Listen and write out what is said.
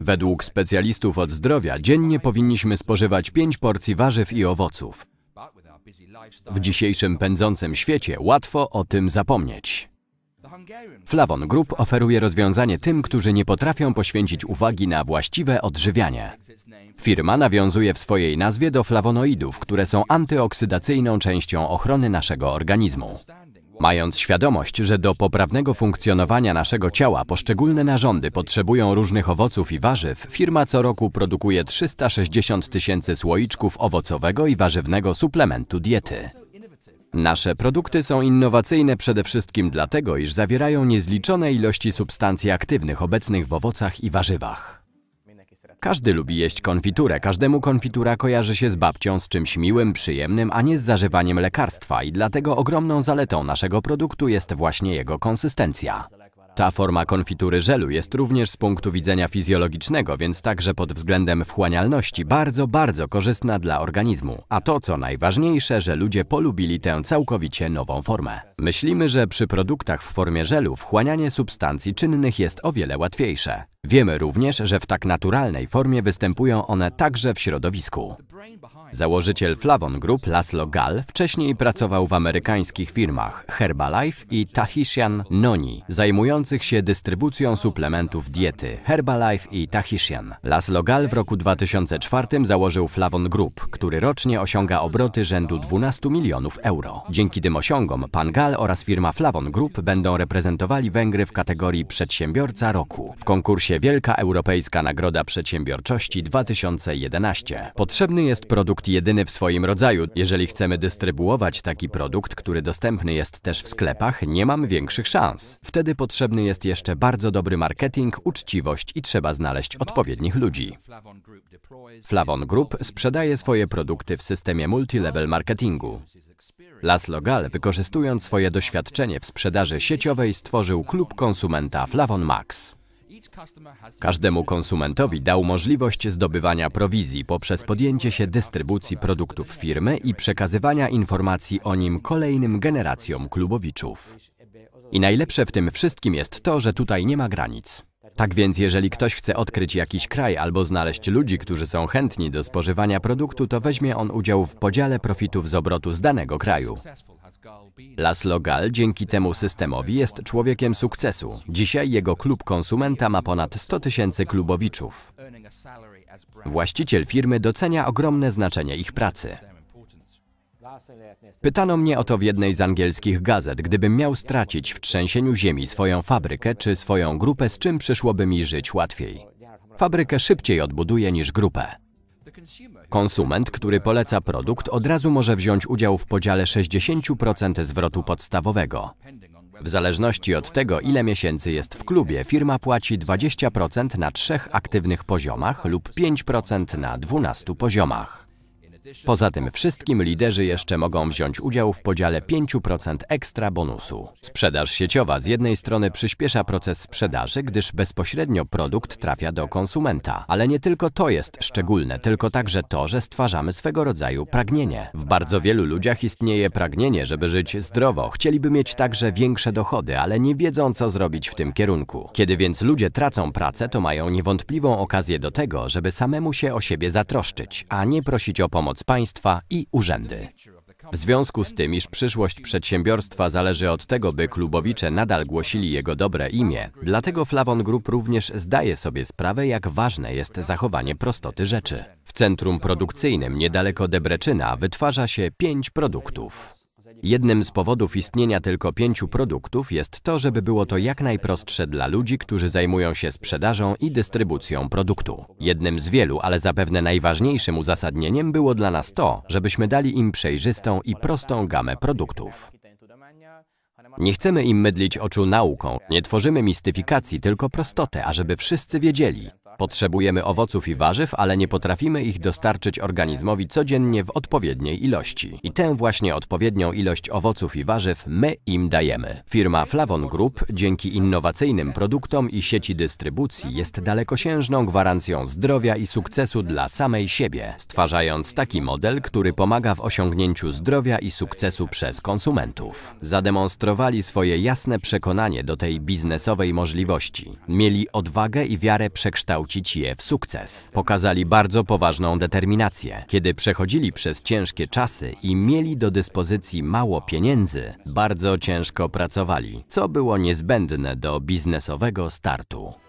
Według specjalistów od zdrowia dziennie powinniśmy spożywać 5 porcji warzyw i owoców. W dzisiejszym pędzącym świecie łatwo o tym zapomnieć. Flavon Group oferuje rozwiązanie tym, którzy nie potrafią poświęcić uwagi na właściwe odżywianie. Firma nawiązuje w swojej nazwie do flawonoidów, które są antyoksydacyjną częścią ochrony naszego organizmu. Mając świadomość, że do poprawnego funkcjonowania naszego ciała poszczególne narządy potrzebują różnych owoców i warzyw, firma co roku produkuje 360 tysięcy słoiczków owocowego i warzywnego suplementu diety. Nasze produkty są innowacyjne przede wszystkim dlatego, iż zawierają niezliczone ilości substancji aktywnych obecnych w owocach i warzywach. Każdy lubi jeść konfiturę, każdemu konfitura kojarzy się z babcią, z czymś miłym, przyjemnym, a nie z zażywaniem lekarstwa i dlatego ogromną zaletą naszego produktu jest właśnie jego konsystencja. Ta forma konfitury żelu jest również z punktu widzenia fizjologicznego, więc także pod względem wchłanialności bardzo, bardzo korzystna dla organizmu. A to, co najważniejsze, że ludzie polubili tę całkowicie nową formę. Myślimy, że przy produktach w formie żelu wchłanianie substancji czynnych jest o wiele łatwiejsze. Wiemy również, że w tak naturalnej formie występują one także w środowisku. Założyciel Flavon Group Laszlo Gall wcześniej pracował w amerykańskich firmach Herbalife i Tahitian Noni, zajmujących się dystrybucją suplementów diety Herbalife i Tahitian. Laszlo Gall w roku 2004 założył Flavon Group, który rocznie osiąga obroty rzędu 12 milionów euro. Dzięki tym osiągom pan Gall oraz firma Flavon Group będą reprezentowali Węgry w kategorii Przedsiębiorca Roku w konkursie Wielka Europejska Nagroda Przedsiębiorczości 2011. Potrzebny jest produkt jedyny w swoim rodzaju. Jeżeli chcemy dystrybuować taki produkt, który dostępny jest też w sklepach, nie mam większych szans. Wtedy potrzebny jest jeszcze bardzo dobry marketing, uczciwość i trzeba znaleźć odpowiednich ludzi. Flavon Group sprzedaje swoje produkty w systemie multilevel marketingu. Laszlo Gall, wykorzystując swoje doświadczenie w sprzedaży sieciowej, stworzył klub konsumenta Flavon Max. Każdemu konsumentowi dał możliwość zdobywania prowizji poprzez podjęcie się dystrybucji produktów firmy i przekazywania informacji o nim kolejnym generacjom klubowiczów. I najlepsze w tym wszystkim jest to, że tutaj nie ma granic. Tak więc jeżeli ktoś chce odkryć jakiś kraj albo znaleźć ludzi, którzy są chętni do spożywania produktu, to weźmie on udział w podziale profitów z obrotu z danego kraju. Laszlo Gall dzięki temu systemowi jest człowiekiem sukcesu. Dzisiaj jego klub konsumenta ma ponad 100 tysięcy klubowiczów. Właściciel firmy docenia ogromne znaczenie ich pracy. Pytano mnie o to w jednej z angielskich gazet. Gdybym miał stracić w trzęsieniu ziemi swoją fabrykę czy swoją grupę, z czym przyszłoby mi żyć łatwiej? Fabrykę szybciej odbuduję niż grupę. Konsument, który poleca produkt, od razu może wziąć udział w podziale 60% zwrotu podstawowego. W zależności od tego, ile miesięcy jest w klubie, firma płaci 20% na trzech aktywnych poziomach lub 5% na 12 poziomach. Poza tym wszystkim liderzy jeszcze mogą wziąć udział w podziale 5% ekstra bonusu. Sprzedaż sieciowa z jednej strony przyspiesza proces sprzedaży, gdyż bezpośrednio produkt trafia do konsumenta. Ale nie tylko to jest szczególne, tylko także to, że stwarzamy swego rodzaju pragnienie. W bardzo wielu ludziach istnieje pragnienie, żeby żyć zdrowo. Chcieliby mieć także większe dochody, ale nie wiedzą, co zrobić w tym kierunku. Kiedy więc ludzie tracą pracę, to mają niewątpliwą okazję do tego, żeby samemu się o siebie zatroszczyć, a nie prosić o pomoc państwa i urzędy. W związku z tym, iż przyszłość przedsiębiorstwa zależy od tego, by klubowicze nadal głosili jego dobre imię, dlatego Flavon Group również zdaje sobie sprawę, jak ważne jest zachowanie prostoty rzeczy. W centrum produkcyjnym niedaleko Debreczyna wytwarza się pięć produktów. Jednym z powodów istnienia tylko pięciu produktów jest to, żeby było to jak najprostsze dla ludzi, którzy zajmują się sprzedażą i dystrybucją produktu. Jednym z wielu, ale zapewne najważniejszym uzasadnieniem było dla nas to, żebyśmy dali im przejrzystą i prostą gamę produktów. Nie chcemy im mydlić oczu nauką, nie tworzymy mistyfikacji, tylko prostotę, ażeby wszyscy wiedzieli. Potrzebujemy owoców i warzyw, ale nie potrafimy ich dostarczyć organizmowi codziennie w odpowiedniej ilości. I tę właśnie odpowiednią ilość owoców i warzyw my im dajemy. Firma Flavon Group dzięki innowacyjnym produktom i sieci dystrybucji jest dalekosiężną gwarancją zdrowia i sukcesu dla samej siebie, stwarzając taki model, który pomaga w osiągnięciu zdrowia i sukcesu przez konsumentów. Zademonstrowali swoje jasne przekonanie do tej biznesowej możliwości. Mieli odwagę i wiarę przekształcić przekształcić je w sukces. Pokazali bardzo poważną determinację. Kiedy przechodzili przez ciężkie czasy i mieli do dyspozycji mało pieniędzy, bardzo ciężko pracowali, co było niezbędne do biznesowego startu.